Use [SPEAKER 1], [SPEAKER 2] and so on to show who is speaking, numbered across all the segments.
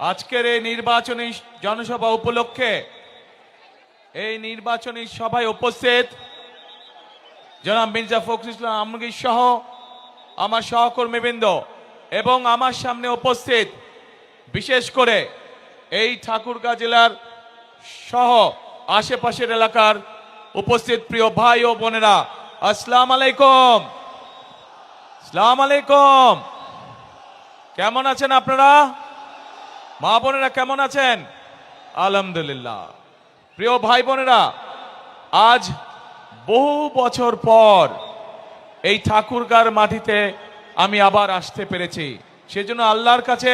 [SPEAKER 1] আজকের এই নির্বাচনী জনসভা উপলক্ষে এই নির্বাচনী সভায় উপস্থিত জনাব মির্জা ফখরুল ইসলাম আমগীর সহ আমার সহকর্মীবৃন্দ এবং আমার সামনে উপস্থিত বিশেষ করে এই ঠাকুরগাঁ জেলার সহ আশেপাশের এলাকার উপস্থিত প্রিয় ভাই ও বোনেরা, আসসালাম আলাইকুম। আসসালাম আলাইকুম। কেমন আছেন আপনারা? মা বোনেরা কেমন আছেন? আলহামদুলিল্লাহ। প্রিয় ভাই বোনেরা, আজ বহু বছর পর এই ঠাকুরগার মাটিতে আমি আবার আসতে পেরেছি। সেজন্য আল্লাহর কাছে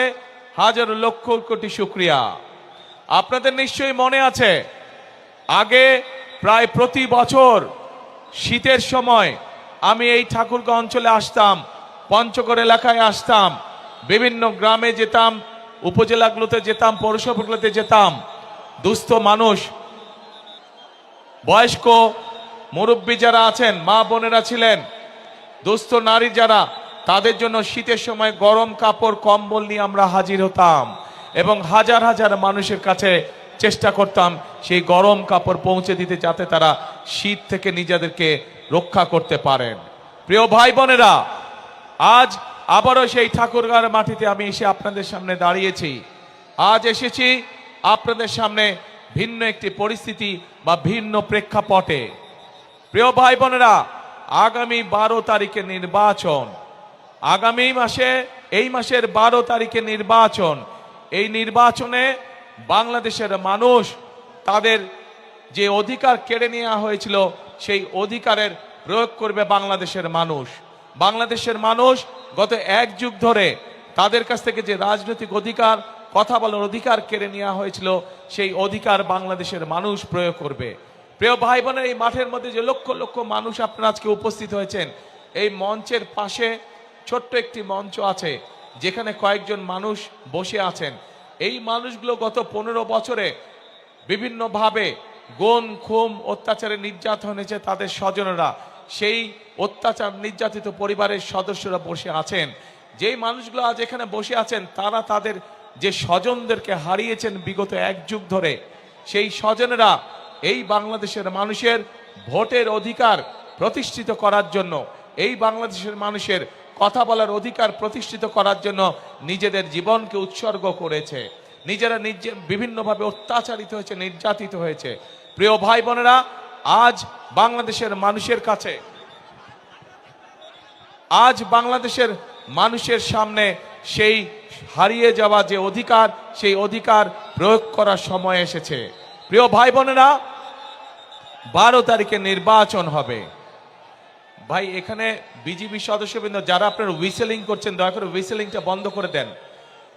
[SPEAKER 1] হাজার লক্ষ কোটি শুক্রিয়া। আপনাদের নিশ্চয়ই মনে আছে, আগে প্রায় প্রতি বছর শীতের সময় আমি এই ঠাকুরগাঁ অঞ্চলে আসতাম, পঞ্চগড় এলাকায় আসতাম, বিভিন্ন গ্রামে যেতাম উপজেলাগুলোতে যেতাম, পৌরসভাগুলোতে যেতাম, দুস্থ মানুষ, বয়স্ক মুরব্বী যারা আছেন, মা বোনেরা ছিলেন, দুস্থ নারী যারা, তাদের জন্য শীতের সময় গরম কাপড়, কম্বল নিয়ে আমরা হাজির হতাম এবং হাজার হাজার মানুষের কাছে চেষ্টা করতাম সেই গরম কাপড় পৌঁছে দিতে যাতে তারা শীত থেকে নিজেদেরকে রক্ষা করতে পারেন। প্রিয় ভাই বোনেরা, আজ আবারও সেই ঠাকুরগাঁর মাটিতে আমি এসে আপনাদের সামনে দাঁড়িয়েছি। আজ এসেছি আপনাদের সামনে ভিন্ন একটি পরিস্থিতি বা ভিন্ন প্রেক্ষাপটে। প্রিয় ভাই বোনেরা আগামী বারো তারিখে নির্বাচন। আগামী মাসে, এই মাসের বারো তারিখে নির্বাচন। এই নির্বাচনে বাংলাদেশের মানুষ তাদের যে অধিকার কেড়ে নেওয়া হয়েছিল, সেই অধিকারের প্রয়োগ করবে বাংলাদেশের মানুষ। বাংলাদেশের মানুষ গত এক যুগ ধরে তাদের কাছ থেকে যে রাজনৈতিক অধিকার, কথা বলার অধিকার কেড়ে নেওয়া হয়েছিল, সেই অধিকার বাংলাদেশের মানুষ প্রয়োগ করবে। প্রিয় ভাই বোনের এই মাঠের মধ্যে যে লক্ষ লক্ষ মানুষ আপনারা আজকে উপস্থিত হয়েছেন, এই মঞ্চের পাশে ছোট্ট একটি মঞ্চ আছে, যেখানে কয়েকজন মানুষ বসে আছেন। এই মানুষগুলো গত পনেরো বছরে বিভিন্নভাবে গুণ, খুম, অত্যাচারে নির্যাতন হয়েছে তাদের স্বজনরা। সেই অত্যাচার নির্যাতিত পরিবারের সদস্যরা বসে আছেন। যেই মানুষগুলো আজ এখানে বসে আছেন, তারা তাদের যে স্বজনদেরকে হারিয়েছেন বিগত এক যুগ ধরে, সেই স্বজনেরা এই বাংলাদেশের মানুষের ভোটের অধিকার প্রতিষ্ঠিত করার জন্য, এই বাংলাদেশের মানুষের কথা বলার অধিকার প্রতিষ্ঠিত করার জন্য নিজেদের জীবনকে উৎসর্গ করেছে। নিজেরা নিজে বিভিন্নভাবে অত্যাচারিত হয়েছে, নির্যাতিত হয়েছে। প্রিয় ভাই বোনেরা আজ বাংলাদেশের মানুষের কাছে, আজ বাংলাদেশের মানুষের সামনে সেই হারিয়ে যাওয়া যে অধিকার, সেই অধিকার প্রয়োগ করার সময় এসেছে। প্রিয় ভাই বোনেরা, বারো তারিখে নির্বাচন হবে। ভাই, এখানে বিজিবি সদস্যবৃন্দ, যারা আপনারা হুইসেলিং করছেন, দয়া করে হুইসেলিংটা বন্ধ করে দেন।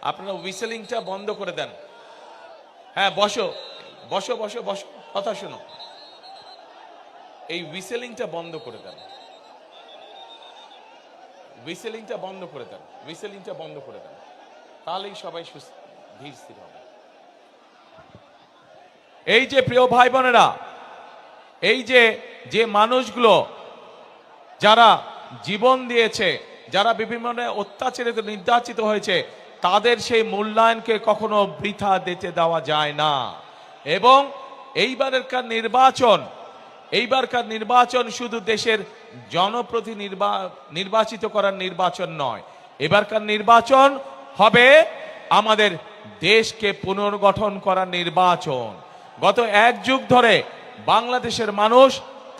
[SPEAKER 1] আপনারা হুইসেলিংটা বন্ধ করে দেন। হ্যাঁ বসো। বসো বসো বসো। কথা শোনো। এই হুইসেলিংটা বন্ধ করে দেন। হুইসেলিংটা বন্ধ করে দেন। হুইসেলিংটা বন্ধ করে দেন। তাহলেই সবাই ধীর স্থির হবে। এই যে প্রিয় ভাই বোনেরা এই যে যে মানুষগুলো যারা জীবন দিয়েছে, যারা বিভিন্ন অত্যাচারিত নির্যাতিত হয়েছে, তাদের সেই মূল্যায়নকে কখনো বৃথা দিতে দেওয়া যায় না। এবং এইবারেরকার নির্বাচন এইবারকার নির্বাচন শুধু দেশের জনপ্রতি নির্বাচিত করার নির্বাচন নয়। এবারকার নির্বাচন হবে আমাদের দেশকে পুনর্গঠন করার নির্বাচন। গত এক যুগ ধরে বাংলাদেশের মানুষ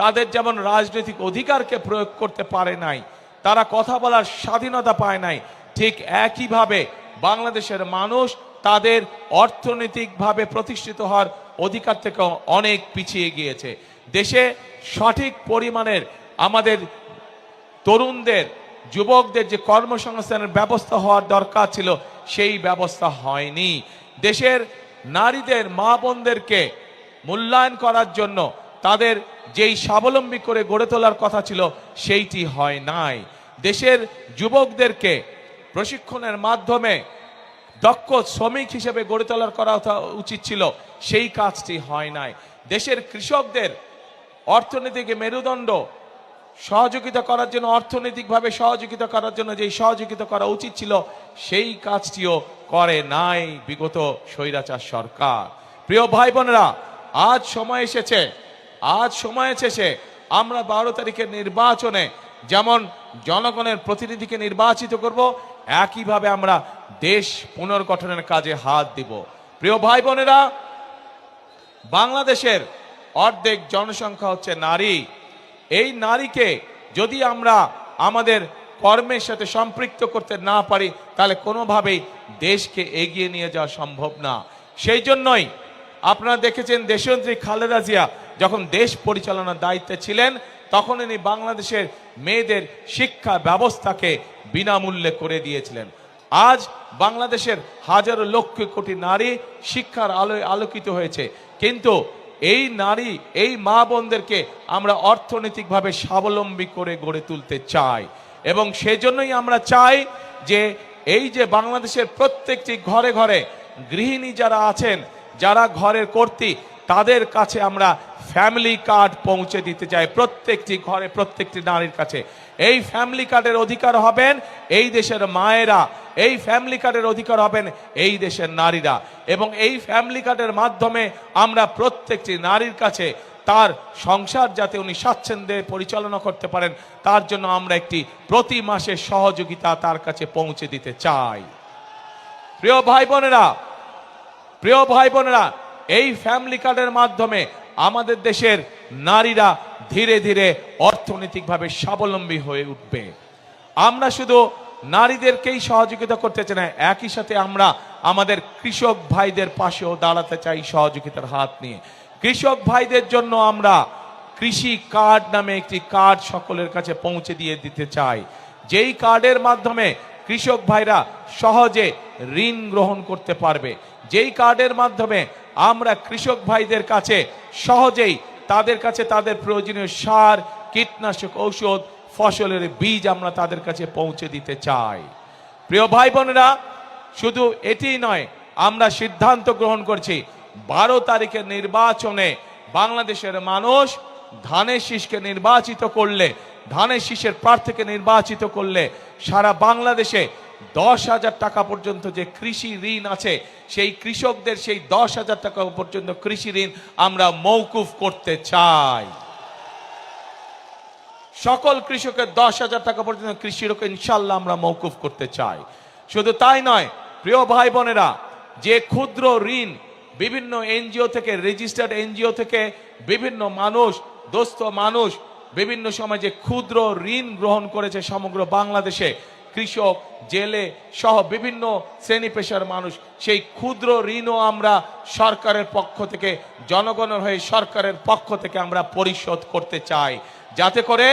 [SPEAKER 1] তাদের যেমন রাজনৈতিক অধিকারকে প্রয়োগ করতে পারে নাই, তারা কথা বলার স্বাধীনতা পায় নাই, ঠিক একইভাবে বাংলাদেশের মানুষ তাদের অর্থনৈতিকভাবে প্রতিষ্ঠিত হওয়ার অধিকার থেকে অনেক পিছিয়ে গিয়েছে। দেশে সঠিক পরিমাণের আমাদের তরুণদের, যুবকদের যে কর্মসংস্থানের ব্যবস্থা হওয়ার দরকার ছিল, সেই ব্যবস্থা হয়নি। দেশের নারীদের, মা বোনদেরকে মূল্যায়ন করার জন্য তাদের যেই স্বাবলম্বী করে গড়ে তোলার কথা ছিল, সেইটি হয় নাই। দেশের যুবকদেরকে প্রশিক্ষণের মাধ্যমে দক্ষ শ্রমিক হিসেবে গড়ে তোলার করা উচিত ছিল, সেই কাজটি হয় নাই। দেশের কৃষকদের অর্থনীতিকে মেরুদণ্ড, সহযোগিতা করার জন্য, অর্থনৈতিকভাবে সহযোগিতা করার জন্য যেই সহযোগিতা করা উচিত ছিল, সেই কাজটিও করে নাই বিগত স্বৈরাচার সরকার। প্রিয় ভাই বোনেরা আজ সময় এসেছে, আজ সময় এসেছে, আমরা বারো তারিখের নির্বাচনে যেমন জনগণের প্রতিনিধিকে নির্বাচিত করব, একইভাবে আমরা দেশ পুনর্গঠনের কাজে হাত দিব। প্রিয় ভাই বোনেরা বাংলাদেশের অর্ধেক জনসংখ্যা হচ্ছে নারী। এই নারীকে যদি আমরা আমাদের কর্মের সাথে সম্পৃক্ত করতে না পারি, তাহলে কোনোভাবেই দেশকে এগিয়ে নিয়ে যাওয়া সম্ভব না। সেই জন্যই আপনারা দেখেছেন দেশমন্ত্রী খালেদা জিয়া যখন দেশ পরিচালনার দায়িত্বে ছিলেন, তখন ইনি বাংলাদেশের মেয়েদের শিক্ষা ব্যবস্থাকে বিনামূল্যে করে দিয়েছিলেন। আজ বাংলাদেশের হাজারো লক্ষ কোটি নারী শিক্ষার আলোয় আলোকিত হয়েছে। কিন্তু এই নারী, এই মা বোনদেরকে আমরা অর্থনৈতিকভাবে স্বাবলম্বী করে গড়ে তুলতে চাই। এবং সেজন্যই আমরা চাই যে এই যে বাংলাদেশের প্রত্যেকটি ঘরে ঘরে গৃহিণী যারা আছেন, যারা ঘরের কর্তী, তাদের কাছে আমরা ফ্যামিলি কার্ড পৌঁছে দিতে চাই প্রত্যেকটি ঘরে, প্রত্যেকটি নারীর কাছে। এই ফ্যামিলি কার্ডের অধিকার হবেন এই দেশের মায়েরা। এই ফ্যামিলি কার্ডের অধিকার হবেন এই দেশের নারীরা। এবং এই ফ্যামিলি কার্ডের মাধ্যমে আমরা প্রত্যেকটি নারীর কাছে তার সংসার যাতে উনি স্বাচ্ছন্দ্যে পরিচালনা করতে পারেন, তার জন্য আমরা একটি প্রতি মাসের সহযোগিতা তার কাছে পৌঁছে দিতে চাই। প্রিয় ভাই বোনেরা প্রিয় ভাই বোনেরা এই ফ্যামিলি কার্ডের মাধ্যমে আমাদের দেশের নারীরা ধীরে ধীরে অর্থনৈতিকভাবে স্বাবলম্বী হয়ে উঠবে। আমরা শুধু নারীদেরকেই সহযোগিতা করতে চাই একই সাথে আমরা আমাদের কৃষক ভাইদের পাশেও দাঁড়াতে চাই সহযোগিতার হাত নিয়ে। কৃষক ভাইদের জন্য আমরা কৃষি কার্ড নামে একটি কার্ড সকলের কাছে পৌঁছে দিয়ে দিতে চাই। যেই কার্ডের মাধ্যমে কৃষক ভাইরা সহজে ঋণ গ্রহণ করতে পারবে, যেই কার্ডের মাধ্যমে আমরা কৃষক ভাইদের কাছে সহজেই তাদের কাছে তাদের প্রয়োজনীয় সার, কীটনাশক ঔষধ ফসলের বীজ আমরা তাদের কাছে পৌঁছে দিতে চাই। প্রিয় ভাই বোনেরা শুধু এটি নয়, আমরা সিদ্ধান্ত গ্রহণ করছি, বারো তারিখের নির্বাচনে বাংলাদেশের মানুষ ধানের শীষকে নির্বাচিত করলে, ধানের শীষের প্রার্থীকে নির্বাচিত করলে সারা বাংলাদেশে দশ হাজার টাকা পর্যন্ত যে কৃষি ঋণ আছে, সেই কৃষকদের সেই দশ হাজার টাকা পর্যন্ত কৃষি ঋণ আমরা মৌকুফ করতে চাই। সকল কৃষকের দশ হাজার টাকা পর্যন্ত কৃষি ঋণ ইনশাল্লাহ আমরা মৌকুফ করতে চাই। শুধু তাই নয়, প্রিয় ভাই বোনেরা, যে ক্ষুদ্র ঋণ বিভিন্ন এনজিও থেকে রেজিস্টার্ড এনজিও থেকে বিভিন্ন মানুষ, দোস্ত মানুষ বিভিন্ন সময় যে ক্ষুদ্র ঋণ গ্রহণ করেছে সমগ্র বাংলাদেশে, কৃষক, জেলে সহ বিভিন্ন শ্রেণি পেশার মানুষ, সেই ক্ষুদ্র ঋণও আমরা সরকারের পক্ষ থেকে, জনগণের হয়ে সরকারের পক্ষ থেকে আমরা পরিশোধ করতে চাই। যাতে করে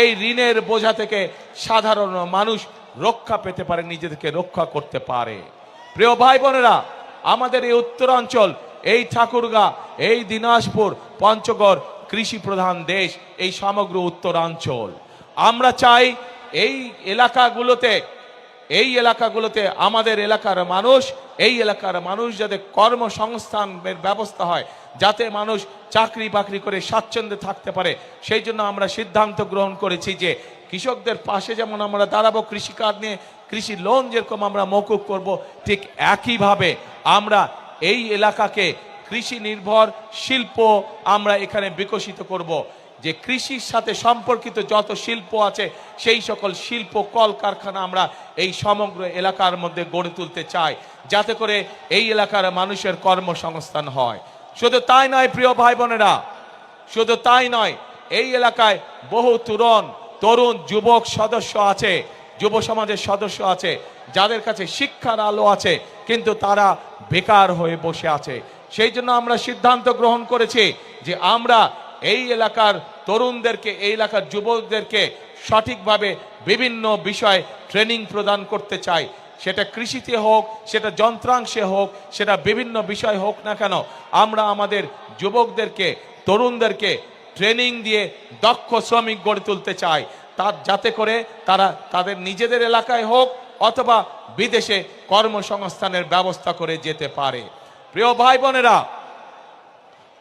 [SPEAKER 1] এই ঋণের বোঝা থেকে সাধারণ মানুষ রক্ষা পেতে পারে, নিজেদেরকে রক্ষা করতে পারে। প্রিয় ভাই বোনেরা আমাদের এই উত্তরাঞ্চল, এই ঠাকুরগা, এই দিনাজপুর, পঞ্চগড় কৃষি প্রধান দেশ, এই সমগ্র উত্তরাঞ্চল। আমরা চাই এই এলাকাগুলোতে এই এলাকাগুলোতে আমাদের এলাকার মানুষ, এই এলাকার মানুষ যাতে কর্মসংস্থানের ব্যবস্থা হয়, যাতে মানুষ চাকরি বাকরি করে স্বাচ্ছন্দ্যে থাকতে পারে, সেই জন্য আমরা সিদ্ধান্ত গ্রহণ করেছি যে কৃষকদের পাশে যেমন আমরা দাঁড়াবো, কৃষি কার্ড নিয়ে, কৃষি লোন যেরকম আমরা মকুব করব, ঠিক একইভাবে আমরা এই এলাকাকে কৃষি নির্ভর শিল্প আমরা এখানে বিকশিত করব। যে কৃষির সাথে সম্পর্কিত যত শিল্প আছে, সেই সকল শিল্প কলকারখানা আমরা এই সমগ্র এলাকার মধ্যে গড়ে তুলতে চাই, যাতে করে এই এলাকার মানুষের কর্মসংস্থান হয়। শুধু তাই নয়, প্রিয় ভাই বোনেরা শুধু তাই নয়, এই এলাকায় বহু তরুণ তরুণ যুবক সদস্য আছে, যুব সমাজের সদস্য আছে, যাদের কাছে শিক্ষার আলো আছে, কিন্তু তারা বেকার হয়ে বসে আছে। সেই জন্য আমরা সিদ্ধান্ত গ্রহণ করেছি যে আমরা এই এলাকার তরুণদেরকে, এই এলাকার যুবকদেরকে সঠিকভাবে বিভিন্ন বিষয়ে ট্রেনিং প্রদান করতে চাই সেটা কৃষিতে হোক, সেটা যন্ত্রাংশে হোক, সেটা বিভিন্ন বিষয় হোক না কেন, আমরা আমাদের যুবকদেরকে, তরুণদেরকে ট্রেনিং দিয়ে দক্ষ শ্রমিক গড়ে তুলতে চাই। তার যাতে করে তারা তাদের নিজেদের এলাকায় হোক অথবা বিদেশে কর্মসংস্থানের ব্যবস্থা করে যেতে পারে। প্রিয় ভাই বোনেরা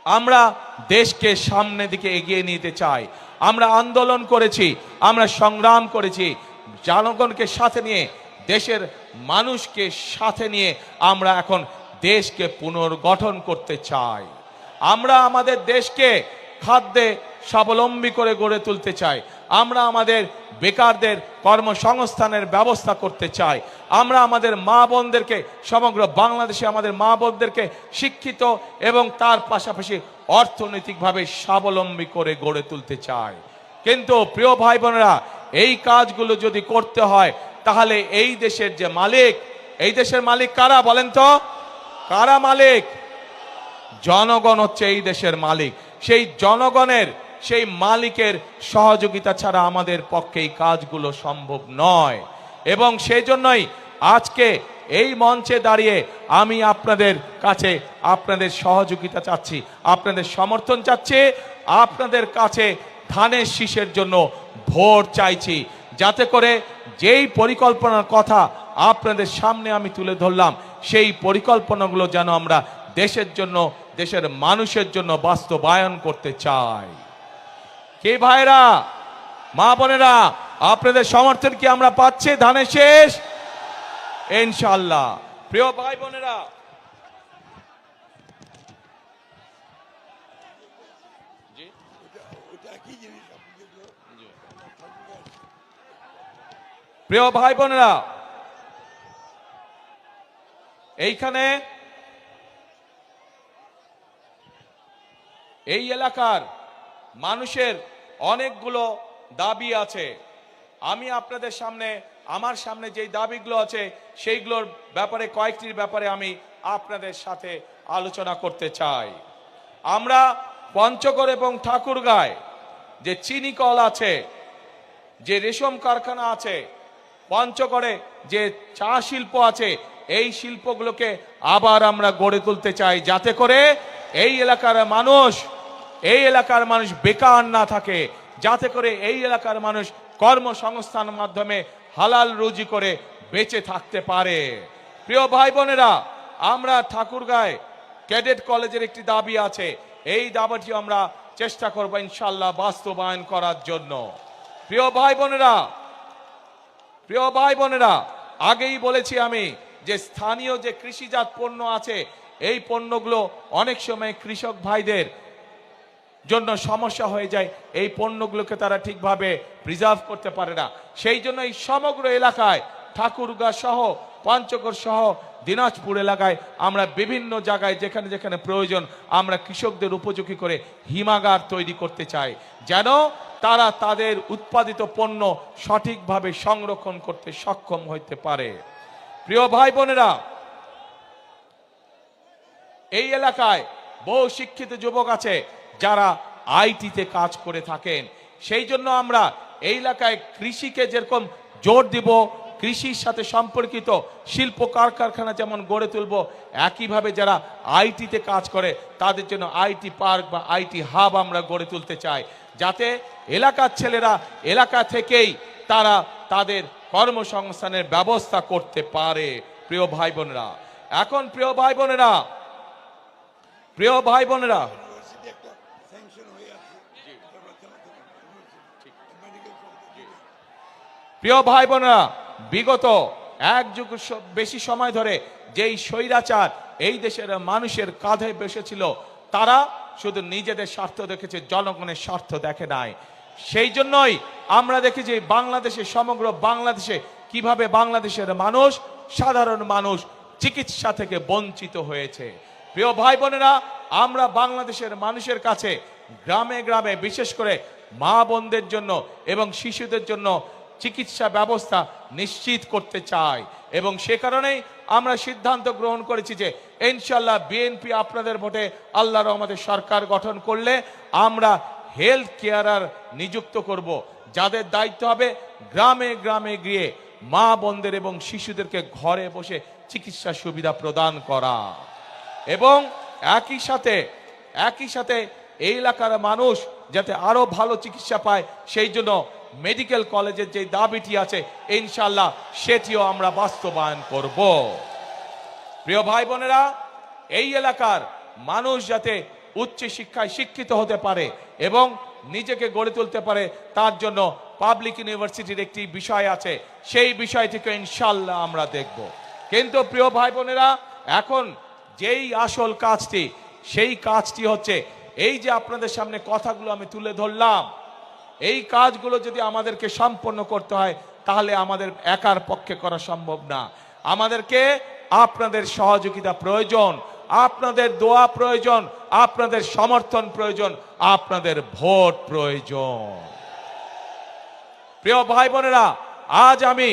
[SPEAKER 1] আমরা দেশকে সামনে দিকে এগিয়ে নিতে চাই। আমরা আন্দোলন করেছি, আমরা সংগ্রাম করেছি। জনগণকে সাথে নিয়ে, দেশের মানুষকে সাথে নিয়ে আমরা এখন দেশকে পুনর্গঠন করতে চাই। আমরা আমাদের দেশকে খাদ্যে স্বাবলম্বী করে গড়ে তুলতে চাই। আমরা আমাদের বেকারদের কর্মসংস্থানের ব্যবস্থা করতে চাই আমরা আমাদের মা বোনদেরকে, সমগ্র বাংলাদেশে আমাদের মা বোনদেরকে শিক্ষিত এবং তার পাশাপাশি অর্থনৈতিকভাবে স্বাবলম্বী করে গড়ে তুলতে চাই কিন্তু প্রিয় ভাই বোনেরা এই কাজগুলো যদি করতে হয়, তাহলে এই দেশের যে মালিক, এই দেশের মালিক কারা বলেন তো? কারা মালিক? জনগণ হচ্ছে এই দেশের মালিক। সেই জনগণের সেই মালিকের সহযোগিতা ছাড়া আমাদের পক্ষে এই কাজগুলো সম্ভব নয়। এবং সেই জন্যই আজকে এই মঞ্চে দাঁড়িয়ে আমি আপনাদের কাছে আপনাদের সহযোগিতা চাচ্ছি, আপনাদের সমর্থন চাচ্ছি, আপনাদের কাছে ধানের শীষের জন্য ভোট চাইছি। যাতে করে যেই পরিকল্পনার কথা আপনাদের সামনে আমি তুলে ধরলাম, সেই পরিকল্পনাগুলো যেন আমরা দেশের জন্য, দেশের মানুষের জন্য বাস্তবায়ন করতে চাই। কে ভাইরা, মা বোনেরা, আপনাদের সমর্থন কি আমরা পাচ্ছি ধানের শেষ ইনশাল্লাহ প্রিয় ভাই বোনেরা। প্রিয় ভাই বোনেরা, এইখানে এই এলাকার মানুষের অনেকগুলো দাবি আছে। আমি আপনাদের সামনে, আমার সামনে যেই দাবিগুলো আছে, সেইগুলোর ব্যাপারে, কয়েকটির ব্যাপারে আমি আপনাদের সাথে আলোচনা করতে চাই। আমরা পঞ্চগড় এবং ঠাকুরগাঁয় যে চিনি কল আছে, যে রেশম কারখানা আছে, পঞ্চগড়ে যে চা শিল্প আছে, এই শিল্পগুলোকে আবার আমরা গড়ে তুলতে চাই। যাতে করে এই এলাকার মানুষ এই এলাকার মানুষ বেকার না থাকে। যাতে করে এই এলাকার মানুষ কর্মসংস্থান মাধ্যমে হালাল রুজি করে বেঁচে থাকতে পারে। প্রিয় ভাই বোনেরা আমরা ঠাকুরগাঁয় ক্যাডেট কলেজের একটি দাবি আছে। এই দাবিটি আমরা চেষ্টা করব ইনশাল্লাহ বাস্তবায়ন করার জন্য। প্রিয় ভাই বোনেরা প্রিয় ভাই বোনেরা আগেই বলেছি আমি যে স্থানীয় যে কৃষিজাত পণ্য আছে, এই পণ্যগুলো অনেক সময় কৃষক ভাইদের জন্য সমস্যা হয়ে যায়, এই পণ্যগুলোকে তারা ঠিকভাবে প্রিজার্ভ করতে পারে না। সেই জন্য এই সমগ্র এলাকায় ঠাকুরগা সহ, পঞ্চগড় সহ, দিনাজপুর এলাকায় আমরা বিভিন্ন জায়গায় যেখানে যেখানে প্রয়োজন, আমরা কৃষকদের উপযোগী করে হিমাগার তৈরি করতে চাই। যেন তারা তাদের উৎপাদিত পণ্য সঠিকভাবে সংরক্ষণ করতে সক্ষম হইতে পারে। প্রিয় ভাই বোনেরা এই এলাকায় বহু শিক্ষিত যুবক আছে যারা আইটিতে কাজ করে থাকেন, সেই জন্য আমরা এই এলাকায় কৃষিকে যেরকম জোর দিব, কৃষির সাথে সম্পর্কিত শিল্প কারখানা যেমন গড়ে তুলব, একইভাবে যারা আইটিতে কাজ করে, তাদের জন্য আইটি পার্ক বা আইটি হাব আমরা গড়ে তুলতে চাই, যাতে এলাকার ছেলেরা এলাকা থেকেই তারা তাদের কর্মসংস্থানের ব্যবস্থা করতে পারে। প্রিয় ভাই বোনেরা, এখন প্রিয় ভাই বোনেরা, প্রিয় ভাই বোনেরা
[SPEAKER 2] ইউনিভার্সিটি একটা স্যাংশন হয়ে আছে তারপর চালাতে পারবে মেডিকেল
[SPEAKER 1] প্রিয় ভাই বোনেরা বিগত এক যুগ বেশি সময় ধরে যেই স্বৈরাচার এই দেশের মানুষের কাঁধে বসেছিল, তারা শুধু নিজেদের স্বার্থ দেখেছে, জনগণের স্বার্থ দেখে নাই। সেই জন্যই আমরা দেখেছি বাংলাদেশে, সমগ্র বাংলাদেশে কীভাবে বাংলাদেশের মানুষ, সাধারণ মানুষ চিকিৎসা থেকে বঞ্চিত হয়েছে। প্রিয় ভাই বোনেরা আমরা বাংলাদেশের মানুষের কাছে গ্রামে গ্রামে বিশেষ করে মা বোনদের জন্য এবং শিশুদের জন্য চিকিৎসা ব্যবস্থা নিশ্চিত করতে চাই এবং সে কারণেই আমরা সিদ্ধান্ত গ্রহণ করেছি যে ইনশাল্লাহ বিএনপি আপনাদের ভোটে আল্লাহ রহমতের সরকার গঠন করলে আমরা হেলথ কেয়ারার নিযুক্ত করব। যাদের দায়িত্ব হবে গ্রামে গ্রামে গিয়ে মা বোনদের এবং শিশুদেরকে ঘরে বসে চিকিৎসা সুবিধা প্রদান করা। এবং একই সাথে একই সাথে এই এলাকার মানুষ যাতে আরও ভালো চিকিৎসা পায়, সেই জন্য মেডিকেল কলেজের যে দাবিটি আছে ইনশাল্লাহ সেটিও আমরা বাস্তবায়ন করব। প্রিয় ভাই বোনেরা এই এলাকার মানুষ যাতে উচ্চ শিক্ষায় শিক্ষিত হতে পারে এবং নিজেকে গড়ে তুলতে পারে, তার জন্য পাবলিক ইউনিভার্সিটির একটি বিষয় আছে। সেই বিষয়টিকে ইনশাল্লাহ আমরা দেখব। কিন্তু প্রিয় ভাই বোনেরা এখন যেই আসল কাজটি, সেই কাজটি হচ্ছে, এই যে আপনাদের সামনে কথাগুলো আমি তুলে ধরলাম এই কাজগুলো যদি আমাদেরকে সম্পন্ন করতে হয়, তাহলে আমাদের একার পক্ষে করা সম্ভব না। আমাদেরকে আপনাদের সহযোগিতা প্রয়োজন, আপনাদের দোয়া প্রয়োজন, আপনাদের সমর্থন প্রয়োজন, আপনাদের ভোট প্রয়োজন। প্রিয় ভাই বোনেরা আজ আমি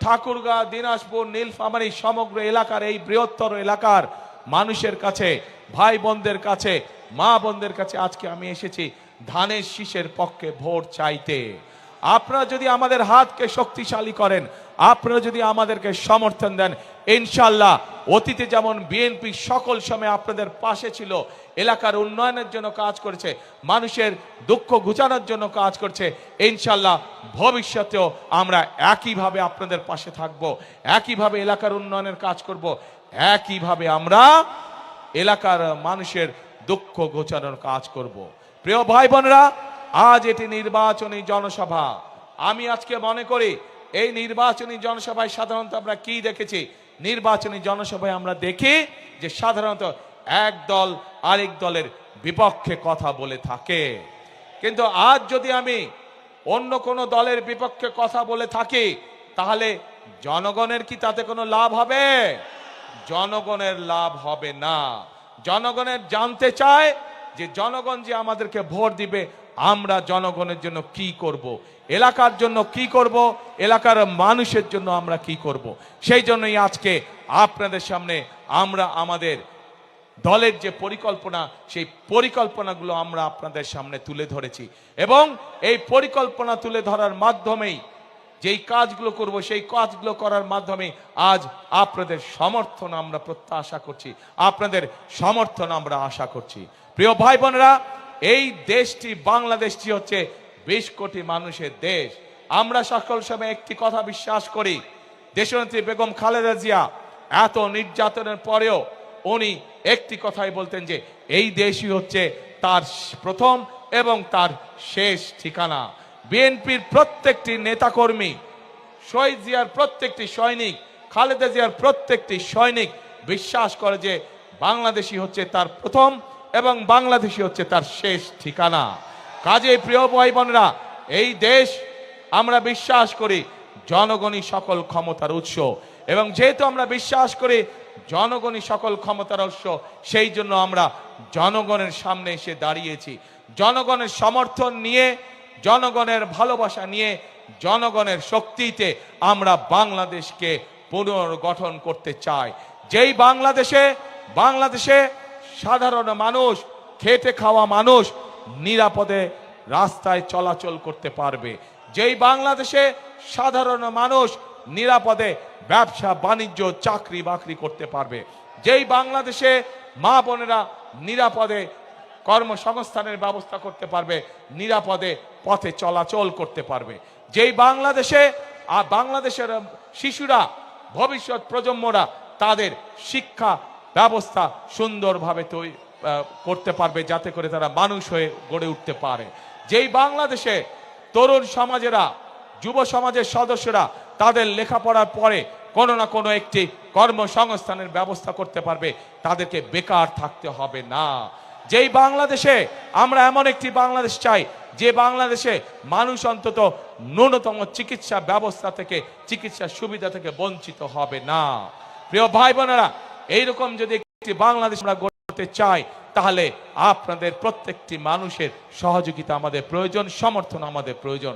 [SPEAKER 1] ঠাকুরগাঁ, দিনাজপুর, নীলফামারী সমগ্র এলাকার এই বৃহত্তর এলাকার মানুষের কাছে, ভাই বোনদের কাছে, মা বোনদের কাছে আজকে আমি এসেছি। ধানের শীষের পক্ষে ভোট চাইতে। আপনারা যদি আমাদের হাতকে শক্তিশালী করেন, আপনারা যদি আমাদেরকে সমর্থন দেন ইনশাল্লাহ অতীতে যেমন বিএনপি সকল সময় আপনাদের পাশে ছিল, এলাকার উন্নয়নের জন্য কাজ করেছে, মানুষের দুঃখ ঘুচানোর জন্য কাজ করছে ইনশাল্লাহ ভবিষ্যতেও আমরা একইভাবে আপনাদের পাশে থাকব, একইভাবে এলাকার উন্নয়নের কাজ করব, একইভাবে আমরা এলাকার মানুষের দুঃখ ঘোচানোর কাজ করব। প্রিয় ভাই বোনেরা আজ এটি নির্বাচনী জনসভা। আমি আজকে মনে করি, এই নির্বাচনী জনসভায় সাধারণত আমরা কি দেখেছি? নির্বাচনী জনসভায় আমরা দেখি যে সাধারণত এক দল আরেক দলের বিপক্ষে কথা বলে থাকে। কিন্তু আজ যদি আমি অন্য কোনো দলের বিপক্ষে কথা বলে থাকি, তাহলে জনগণের কি তাতে কোনো লাভ হবে? জনগণের লাভ হবে না। জনগণের জানতে চায় যে জনগণ যে আমাদেরকে ভোট দিবে, আমরা জনগণের জন্য কি করব। এলাকার জন্য কি করব এলাকার মানুষের জন্য আমরা কি করব। সেই জন্যই আজকে আপনাদের সামনে আমরা আমাদের দলের যে পরিকল্পনা, সেই পরিকল্পনাগুলো আমরা আপনাদের সামনে তুলে ধরেছি এবং এই পরিকল্পনা তুলে ধরার মাধ্যমেই যেই কাজগুলো করব, সেই কাজগুলো করার মাধ্যমে আজ আপনাদের সমর্থন আমরা প্রত্যাশা করছি আপনাদের সমর্থন আমরা আশা করছি প্রিয় ভাই বোনেরা এই দেশটি বাংলাদেশটি হচ্ছে বিশ কোটি মানুষের দেশ। আমরা সকল সময় একটি কথা বিশ্বাস করি। দেশনেত্রী বেগম খালেদা জিয়া এত নির্যাতনের পরেও উনি একটি কথাই বলতেন যে, এই দেশই হচ্ছে তার প্রথম এবং তার শেষ ঠিকানা। বিএনপির প্রত্যেকটি নেতাকর্মী, শহীদ জিয়ার প্রত্যেকটি সৈনিক, খালেদা জিয়ার প্রত্যেকটি সৈনিক বিশ্বাস করে যে বাংলাদেশি হচ্ছে তার প্রথম এবং বাংলাদেশি হচ্ছে তার শেষ ঠিকানা। কাজে প্রিয় ভাই বোনেরা, এই দেশ আমরা বিশ্বাস করি জনগণই সকল ক্ষমতার উৎস। এবং যেহেতু আমরা বিশ্বাস করি জনগণই সকল ক্ষমতার উৎস, সেই জন্য আমরা জনগণের সামনে এসে দাঁড়িয়েছি। জনগণের সমর্থন নিয়ে, জনগণের ভালোবাসা নিয়ে, জনগণের শক্তিতে আমরা বাংলাদেশকে পুনর্গঠন করতে চাই। যেই বাংলাদেশে বাংলাদেশে সাধারণ মানুষ, খেটে খাওয়া মানুষ নিরাপদে রাস্তায় চলাচল করতে পারবে। যেই বাংলাদেশে সাধারণ মানুষ নিরাপদে ব্যবসা, বাণিজ্য, চাকরি, বাকরি করতে পারবে, যেই বাংলাদেশে মা বোনেরা নিরাপদে কর্মসংস্থানের ব্যবস্থা করতে পারবে, নিরাপদে পথে চলাচল করতে পারবে, যেই বাংলাদেশে আর বাংলাদেশের শিশুরা, ভবিষ্যৎ প্রজন্মরা তাদের শিক্ষা ব্যবস্থা সুন্দরভাবে তৈরি করতে পারবে যাতে করে তারা মানুষ হয়ে গড়ে উঠতে পারে। যেই বাংলাদেশে তরুণ সমাজেরা, যুব সমাজের সদস্যরা তাদের লেখাপড়ার পরে কোনো না কোনো একটি কর্মসংস্থানের ব্যবস্থা করতে পারবে, তাদেরকে বেকার থাকতে হবে না। যেই বাংলাদেশে আমরা এমন একটি বাংলাদেশ চাই, যে বাংলাদেশে মানুষ অন্তত ন্যূনতম চিকিৎসা ব্যবস্থা থেকে চিকিৎসা সুবিধা থেকে বঞ্চিত হবে না। প্রিয় ভাই বোনেরা এইরকম যদি একটি বাংলাদেশ আমরা গড়তে চাই, তাহলে আপনাদের প্রত্যেকটি মানুষের সহযোগিতা আমাদের প্রয়োজন, সমর্থন আমাদের প্রয়োজন।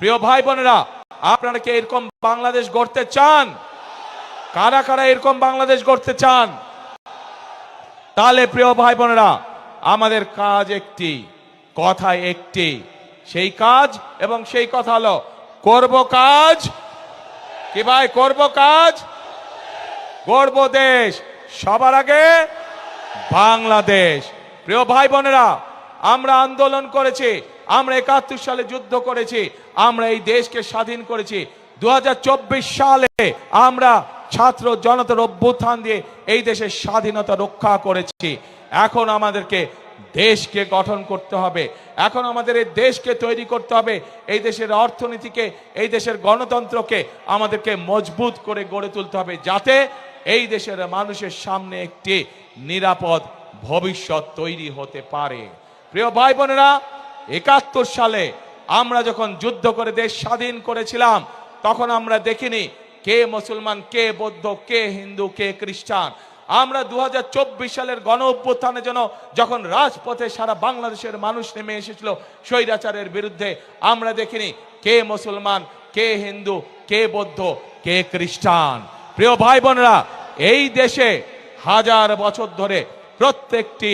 [SPEAKER 1] প্রিয় ভাই বোনেরা, আপনারা কি এরকম বাংলাদেশ গড়তে চান? কারা কারা এরকম বাংলাদেশ গড়তে চান? তাহলে প্রিয় ভাই বোনেরা, আমাদের কাজ একটি কথা একটি। সেই কাজ এবং সেই কথা হলো, করব কাজ। কি ভাই, করব কাজ? গর্ব দেশ। সবার আগে বাংলাদেশ। প্রিয় ভাই বোনেরা, আমরা আন্দোলন করেছি, আমরা একাত্তর সালে যুদ্ধ করেছি, আমরা এই দেশকে স্বাধীন করেছি। দু হাজার চব্বিশ সালে আমরা ছাত্র জনতার অভ্যুত্থান দিয়ে এই দেশের স্বাধীনতা রক্ষা করেছি। এখন আমাদেরকে দেশকে গঠন করতে হবে। এখন আমাদের এই দেশকে তৈরি করতে হবে। এই দেশের অর্থনীতিকে, এই দেশের গণতন্ত্রকে আমাদেরকে মজবুত করে গড়ে তুলতে হবে যাতে এই দেশের মানুষের সামনে একটি নিরাপদ ভবিষ্যৎ তৈরি হতে পারে। প্রিয় ভাই বোনেরা, একাত্তর সালে আমরা যখন যুদ্ধ করে দেশ স্বাধীন করেছিলাম, তখন আমরা দেখিনি কে মুসলমান, কে বৌদ্ধ, কে হিন্দু, কে খ্রিস্টান। আমরা দু হাজার চব্বিশ সালের গণ অভ্যুত্থানের জন্য যখন রাজপথে সারা বাংলাদেশের মানুষ নেমে এসেছিল স্বৈরাচারের বিরুদ্ধে, আমরা দেখিনি কে মুসলমান, কে হিন্দু, কে বৌদ্ধ, কে খ্রিস্টান। প্রিয় ভাই বোনরা, এই দেশে হাজার বছর ধরে প্রত্যেকটি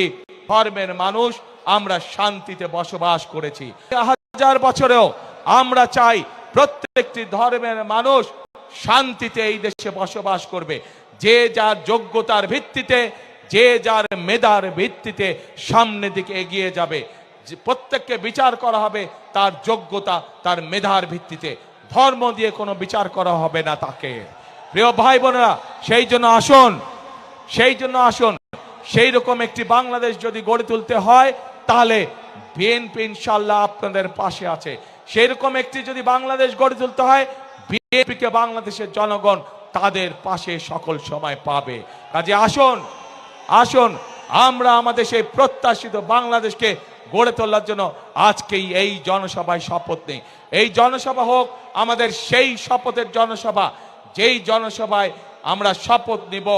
[SPEAKER 1] ধর্মের মানুষ আমরা শান্তিতে বসবাস করেছি। হাজার বছরেও আমরা চাই প্রত্যেকটি ধর্মের মানুষ শান্তিতে এই দেশে বসবাস করবে। যে যার যোগ্যতার ভিত্তিতে, যে যার মেধার ভিত্তিতে সামনের দিকে এগিয়ে যাবে। প্রত্যেককে বিচার করা হবে তার যোগ্যতা, তার মেধার ভিত্তিতে। ধর্ম দিয়ে কোনো বিচার করা হবে না তাকে। প্রিয় ভাই বোনেরা, সেই জন্য আসুন, সেই জন্য আসুন। সেই রকম একটি বাংলাদেশ যদি গড়ে তুলতে হয়, তাহলে বিএনপি ইনশাল্লাহ আপনাদের পাশে আছে। সেই রকম একটি যদি বাংলাদেশ গড়ে তুলতে হয়, বিএনপিকে বাংলাদেশের জনগণ তাদের পাশে সকল সময় পাবে। কাজে আসুন আসুন, আমরা আমাদের সেই প্রত্যাশিত বাংলাদেশকে গড়ে তোলার জন্য আজকেই এই জনসভায় শপথ নেই। এই জনসভা হোক, আমাদের সেই শপথের জনসভা যেই জনসভায় আমরা শপথ নিব,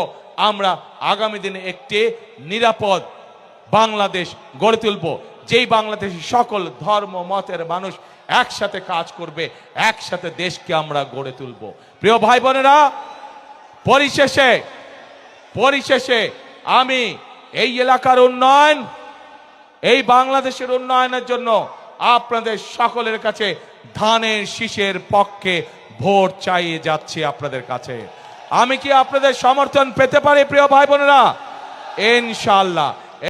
[SPEAKER 1] আমরা আগামী দিনে একটি নিরাপদ বাংলাদেশ গড়ে তুলব। যেই বাংলাদেশে সকল ধর্ম, মতের মানুষ একসাথে কাজ করবে, একসাথে দেশকে আমরা গড়ে তুলব। প্রিয় ভাই বোনেরা পরিশেষে পরিশেষে আমি এই এলাকার উন্নয়ন, এই বাংলাদেশের উন্নয়নের জন্য আপনাদের সকলের কাছে ধানের শীষের পক্ষে ভোট চাইয়ে যাচ্ছি আপনাদের কাছে। আমি কি আপনাদের সমর্থন পেতে পারি, প্রিয় ভাই বোনেরা? ইনশাল্লাহ